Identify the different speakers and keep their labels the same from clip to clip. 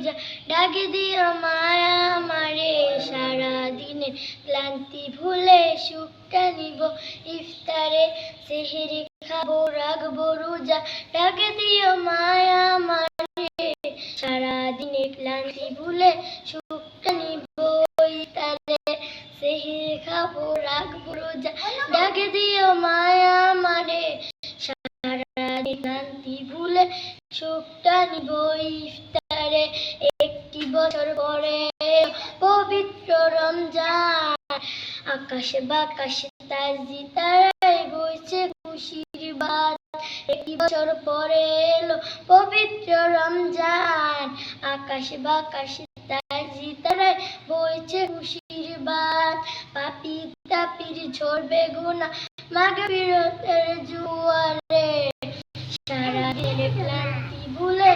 Speaker 1: রোজা ডাকে দিও মায়া মারে সারা দিনে ক্লান্তি ভুলে সুখটা নিব। ইফতারে সেহেরি খাব, রাখব রোজা। ডাকে দিও মায়া মারে সারা দিনে ক্লান্তি ভুলে সুখটা নিব। ইফতারে সেহেরি খাব, রাখব রোজা। ডাকে দিও মায়া মারে সারা দিন ক্লান্তি ভুলে সুখটা নিব। ইফতারে একটি বছর পরে পবিত্র রমজান। আকাশে বাকাশে তাজি তারাই বইছে খুশির বাদ। একটি বছর পরে এলো পবিত্র রমজান। আকাশে বাকাশে তাজি তারাই বইছে খুশির বাদ। পাপি তাপির ঝরবে গুনা মাগে বিরতের জুয়ারে। সারা দিনে ক্লান্তি ভুলে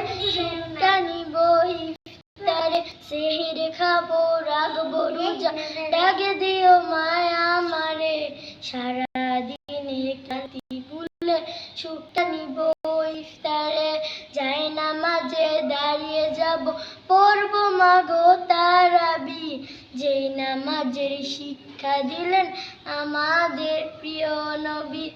Speaker 1: খাব, রাখব, রোজা। ডাকে দিও মায়া মারে সারা দিনে ক্লান্তি ভুলে সুখটা নিব ইফতারে। যাই না মাঝে দাঁড়িয়ে যাব, পড়ব মাগো তারাবি। যেই নামাজের শিক্ষা দিলেন আমাদের প্রিয় নবী।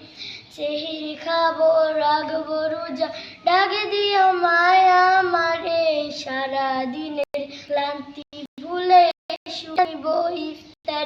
Speaker 1: সেহির খাব, রাখব, রোজা। ডাকে দিও মায়া মারে সারাদিনের ক্লান্তি